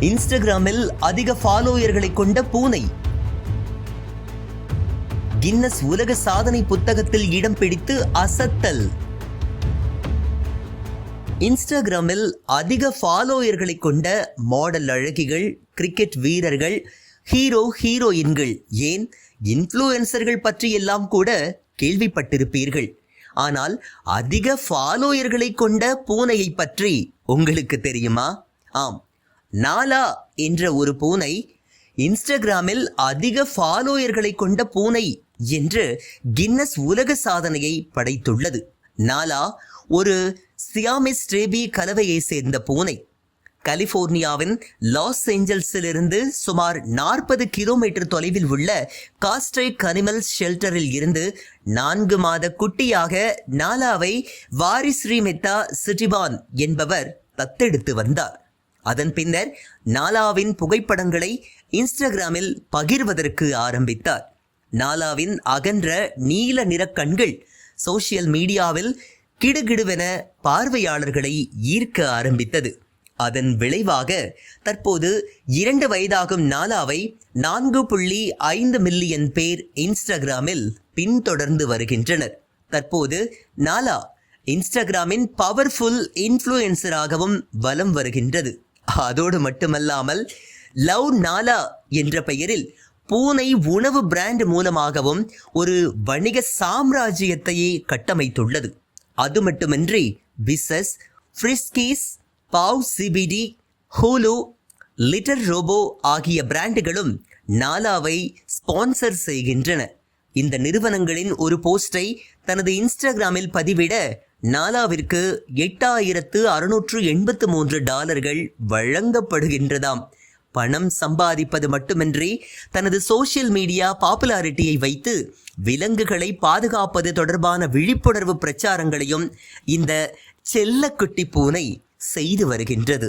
இன்ஸ்டாகிராமில் அதிக ஃபாலோயர்களை கொண்ட பூனை. கின்னஸ் உலக சாதனை புத்தகத்தில் இடம் பிடித்து அசத்தல். இன்ஸ்டாகிராமில் அதிக ஃபாலோயர்களை கொண்ட மாடல் அழகிகள் கிரிக்கெட் வீரர்கள் ஹீரோ ஹீரோயின்கள் ஏன்? இன்ஃப்ளூயன்சர்கள் பற்றியெல்லாம் கூட கேள்விப்பட்டிருப்பீர்கள். ஆனால் அதிக ஃபாலோயர்களை கொண்ட பூனையை பற்றி உங்களுக்கு தெரியுமா? ஆம் நாலா என்ற ஒரு பூனை இன்ஸ்டாகிராமில் அதிக ஃபாலோயர்களை கொண்ட பூனை என்று கின்னஸ் உலக சாதனையை படைத்துள்ளது. நாலா ஒரு சியாமிஸ் ரேபி கலவையை சேர்ந்த பூனை. கலிபோர்னியாவின் லாஸ் ஏஞ்சல்ஸிலிருந்து சுமார் நாற்பது கிலோமீட்டர் தொலைவில் உள்ள காஸ்ட்ரேக் கனிமல் ஷெல்டரில் இருந்து நான்கு மாத குட்டியாக நாலாவை வாரிஸ்ரீ மெத்தா சிட்டிபான் என்பவர் தத்தெடுத்து வந்தார். அதன் பின்னர் நாலாவின் புகைப்படங்களை இன்ஸ்டாகிராமில் பகிர்வதற்கு ஆரம்பித்தார். நாலாவின் அகன்ற நீல நிற கண்கள் சோசியல் மீடியாவில் கிடுகிடுவென பார்வையாளர்களை ஈர்க்க ஆரம்பித்தது. அதன் விளைவாக தற்போது இரண்டு வயதாகும் நாலாவை நான்கு புள்ளி ஐந்து மில்லியன் பேர் இன்ஸ்டாகிராமில் பின்தொடர்ந்து வருகின்றனர். தற்போது நாலா இன்ஸ்டாகிராமின் பவர்ஃபுல் இன்ஃப்ளூயன்சராகவும் வலம் வருகின்றது. அதோடு மட்டுமல்லாமல் லவ் நாலா என்ற பெயரில் பூனை உணவு பிராண்ட் மூலமாகவும் ஒரு வணிக சாம்ராஜ்யத்தையே கட்டமைத்துள்ளது. அது மட்டுமின்றி pisses Friskies Paw CBD Hulu Litter Robot ஆகிய பிராண்டுகளும் நாலாவை ஸ்பான்சர் செய்கின்றன. இந்த நிறுவனங்களின் ஒரு போஸ்டை தனது இன்ஸ்டாகிராமில் பதிவிட நாலாவிற்கு எட்டாயிரத்து அறுநூற்று எண்பத்து மூன்று டாலர்கள் வழங்கப்படுகின்றதாம். பணம் சம்பாதிப்பது மட்டுமின்றி தனது சோஷியல் மீடியா பாப்புலாரிட்டியை வைத்து விலங்குகளை பாதுகாப்பது தொடர்பான விழிப்புணர்வு பிரச்சாரங்களையும் இந்த செல்லக்குட்டி பூனை செய்து வருகின்றது.